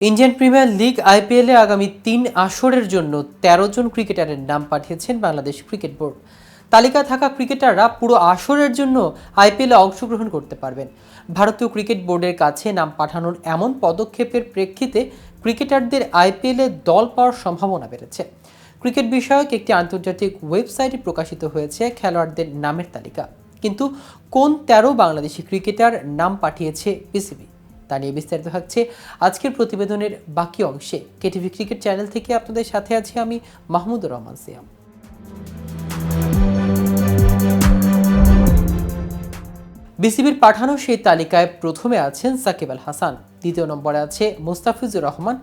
Indian premier league আইপিএলে আগামী তিন আসরের জন্য তেরো জন ক্রিকেটারের নাম পাঠিয়েছেন বাংলাদেশ ক্রিকেট বোর্ড। তালিকা থাকা ক্রিকেটাররা পুরো আসরের জন্য আইপিএলে অংশগ্রহণ করতে পারবেন। ভারতীয় ক্রিকেট বোর্ডের কাছে নাম পাঠানোর এমন পদক্ষেপের প্রেক্ষিতে ক্রিকেটারদের আইপিএলে দল পাওয়ার সম্ভাবনা বেড়েছে। ক্রিকেট বিষয়ক একটি আন্তর্জাতিক ওয়েবসাইটে প্রকাশিত হয়েছে খেলোয়াড়দের নামের তালিকা। কিন্তু কোন তেরো বাংলাদেশি ক্রিকেটার নাম পাঠিয়েছে বিসিবি? তা নিয়ে বিস্তারিত থাকছে আজকের প্রতিবেদনের বাকি অংশে কেটিভি ক্রিকেট চ্যানেল থেকে আপনাদের সাথে আছি আমি মাহমুদুর রহমান সিয়াম। বিসিবির পাঠানো সেই তালিকায় প্রথমে আছেন সাকিব আল হাসান, দ্বিতীয় নম্বরে আছে মুস্তাফিজুর রহমান,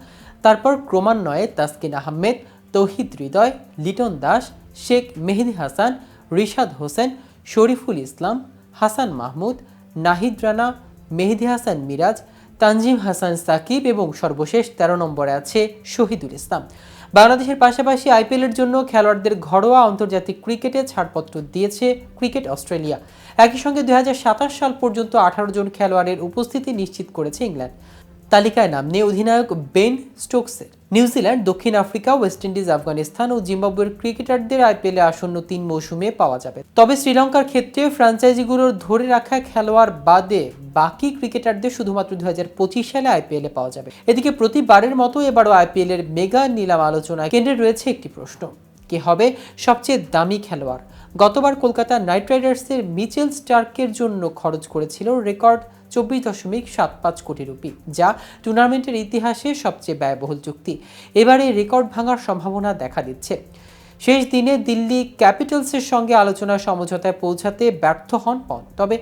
তারপর ক্রমান্বয়ে তাসকিন আহমেদ, তৌহিদ হৃদয়, লিটন দাস, শেখ মেহেদি হাসান, রিশাদ হোসেন, শরীফুল ইসলাম, হাসান মাহমুদ, নাহিদ রানা, মেহেদি হাসান মিরাজ তানজিম হাসান সাকিব এবং সর্বশেষ তেরো নম্বরে আছে শহীদুল ইসলাম। বাংলাদেশের পাশাপাশি আইপিএলের জন্য খেলোয়াড়দের ঘরোয়া আন্তর্জাতিক ক্রিকেটে ছাড়পত্র দিয়েছে ক্রিকেট অস্ট্রেলিয়া। একই সঙ্গে দুই হাজার সাতাশ সাল পর্যন্ত আঠারো জন খেলোয়াড়ের উপস্থিতি নিশ্চিত করেছে ইংল্যান্ড। তালিকায় নাম নেই অধিনায়ক বেন স্টোকসের। নিউজিল্যান্ড, দক্ষিণ আফ্রিকা, ওয়েস্ট ইন্ডিজ, আফগানিস্তান ও জিম্বাবুয়ের ক্রিকেটারদের আইপিএলে আসন্ন তিন মৌসুমে পাওয়া যাবে। তবে শ্রীলঙ্কার ক্ষেত্রে ফ্র্যাঞ্চাইজিগুলোর ধরে রাখা খেলোয়াড় বাদে বাকি ক্রিকেটারদের শুধুমাত্র দুই হাজার পঁচিশ সালে আইপিএলে পাওয়া যাবে। এদিকে প্রতিবারের মতো এবারও আইপিএল এর মেগা নিলাম আলোচনায় কেন্দ্রে রয়েছে একটি প্রশ্ন, কে হবে সবচেয়ে দামি খেলোয়াড়? গতবার কলকাতা নাইট রাইডার্সের মিচেল স্টার্কের জন্য খরচ করেছিল রেকর্ড চব্বিশ দশমিক সাত পাঁচ কোটি রুপি, যা টুর্নামেন্টের ইতিহাসে সবচেয়ে ব্যয়বহুল চুক্তি। এবারে রেকর্ড ভাঙার সম্ভাবনা দেখা দিচ্ছে। শেষ দিনে দিল্লি ক্যাপিটালসের সঙ্গে আলোচনা সমঝোতায় পৌঁছাতে ব্যর্থ হন পন তবে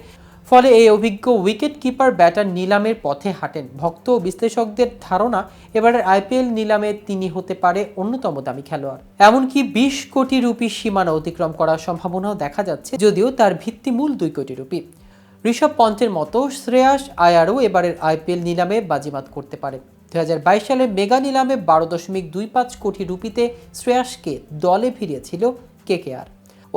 ফলে এই অভিজ্ঞ উইকেট কিপার ব্যাটার নিলামের পথে হাঁটেন। ভক্ত ও বিশ্লেষকদের ধারণা, এবারের আইপিএল নিলামে তিনি হতে পারে অন্যতম দামি খেলোয়াড়। এমনকি বিশ কোটি রুপি সীমানা অতিক্রম করার সম্ভাবনাও দেখা যাচ্ছে, যদিও তার ভিত্তিমূল দুই কোটি রুপি। ঋষভ পন্থের মতো শ্রেয়াস আয়ারও এবারের আইপিএল নিলামে বাজিমাত করতে পারে। দুই হাজার বাইশ সালে মেগা নিলামে বারো দশমিক দুই পাঁচ কোটি রুপিতে শ্রেয়াসকে দলে ফিরিয়েছিল কেকেআর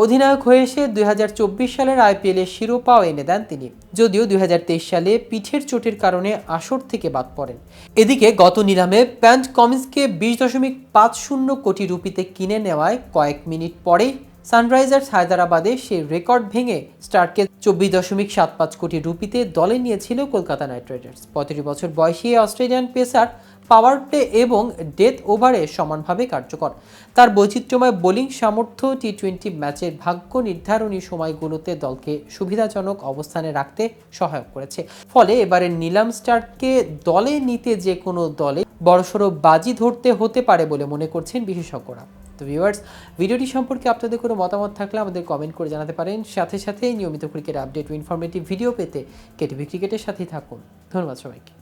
অধিনায়ক হয়ে এসে দুই হাজার চব্বিশ সালের আইপিএল শিরোপাও এনে দেন তিনি। যদিও দুই হাজার তেইশ সালে পিঠের চোটের কারণে আসর থেকে বাদ পড়েন। এদিকে গত নিলামে প্যান্ট কমিন্সকে বিশ দশমিক পাঁচ শূন্য কোটি রুপিতে কিনে নেওয়ায় কয়েক মিনিট পরেই সানরাইজার্স হায়দ্রাবাদে সেই রেকর্ড ভেঙে স্টারকে চব্বিশ দশমিক সাত পাঁচ কোটি রুপিতে দলে নিয়েছিল কলকাতা নাইট রাইডার্স। পঁয়ত্রিশ বছর বয়সী অস্ট্রেলিয়ান পেসার পাওয়ার প্লে এবং ডেথ ওভারে সমানভাবে কার্যকর। তার বৈচিত্র্যময় বোলিং সামর্থ্য টি টোয়েন্টি ম্যাচের ভাগ্য নির্ধারণী সময়গুলোতে দলকে সুবিধাজনক অবস্থানে রাখতে সহায়ক করেছে। ফলে এবারের নিলাম স্টারকে দলে নিতে যে কোনো দলে বড়সড় বাজি ধরতে হতে পারে বলে মনে করছেন বিশেষজ্ঞরা। তো ভিউয়ার্স, ভিডিওটি সম্পর্কে আপনাদের কোনো মতামত থাকলে আমাদের কমেন্ট করে জানাতে পারেন। সাথে সাথে নিয়মিত ক্রিকেট আপডেট ও ইনফরমেটিভ ভিডিও পেতে কেটিভি ক্রিকেটের সাথেই থাকুন। ধন্যবাদ সবাইকে।